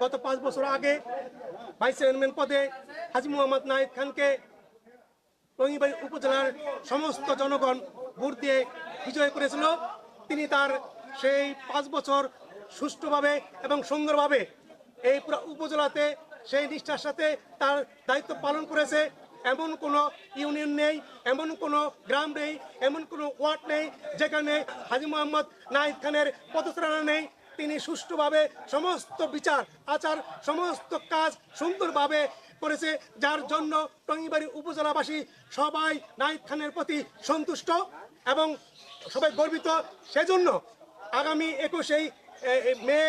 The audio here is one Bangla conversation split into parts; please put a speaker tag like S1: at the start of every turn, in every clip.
S1: গত পাঁচ বছর আগে ভাইস চেয়ারম্যান পদে হাজি মোহাম্মদ নাহিদ খানকে টঙ্গিবাড়ি উপজেলার সমস্ত জনগণ ভোট দিয়ে বিজয় করেছিল। তিনি তার সেই পাঁচ বছর সুষ্ঠুভাবে এবং সুন্দরভাবে এই পুরো উপজেলাতে সেই নিষ্ঠার সাথে তার দায়িত্ব পালন করেছে। এমন কোনো ইউনিয়ন নেই, এমন কোনো গ্রাম নেই, এমন কোনো ওয়ার্ড নেই যেখানে হাজি মোহাম্মদ নাহিদ খানের পদচারণা নেই। তিনি সুষ্ঠুভাবে সমস্ত বিচার, আচার, সমস্ত কাজ সুন্দরভাবে করেছে, যার জন্য টঙ্গিবাড়ি উপজেলাবাসী সবাই নাহিদ খানের প্রতি সন্তুষ্ট এবং সবাই গর্বিত। সেজন্য আগামী একুশেই মে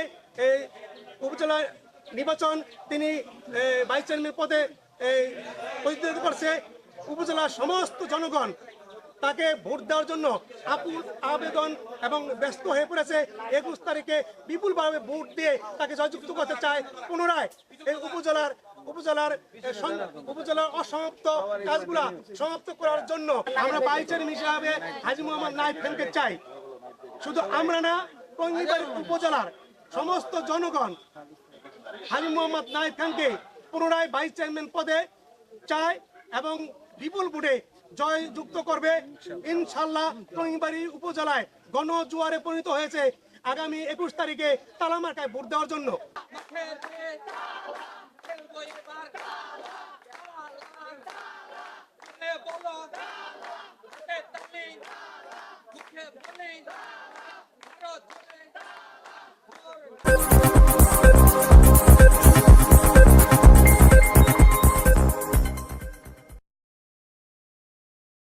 S1: উপজেলা নির্বাচন তিনি ভাইস চেয়ারম্যান পদে এই, প্রতিনিধিত্ব করছে উপজেলার সমস্ত জনগণ। তাকে ভোট দেওয়ার জন্য আকুল আবেদন এবং ব্যস্ত হয়ে পড়েছে। একুশ তারিখে বিপুলভাবে ভোট দিয়ে তাকে জয়যুক্ত করতে চায় পুনরায় এই উপজেলার উপজেলার উপজেলার অসমাপ্ত কাজগুলা সমাপ্ত করার জন্য আমরা বাইচের হিসাবে হাজি মোহাম্মদ নাইফ খানকে চাই। শুধু আমরা না টঙ্গিবাড়ি উপজেলার সমস্ত জনগণ হাজি মোহাম্মদ নাইফ খানকে পুনরায় ভাইস চেয়ারম্যান পদে চায় এবং বিপুল বুডে জয় যুক্ত করবে। ইনশাল্লাহ টঙ্গিবাড়ি উপজেলায় গণ জুয়ারে পরিণত হয়েছে আগামী একুশ তারিখে তালামার্কায় ভোট দেওয়ার জন্য।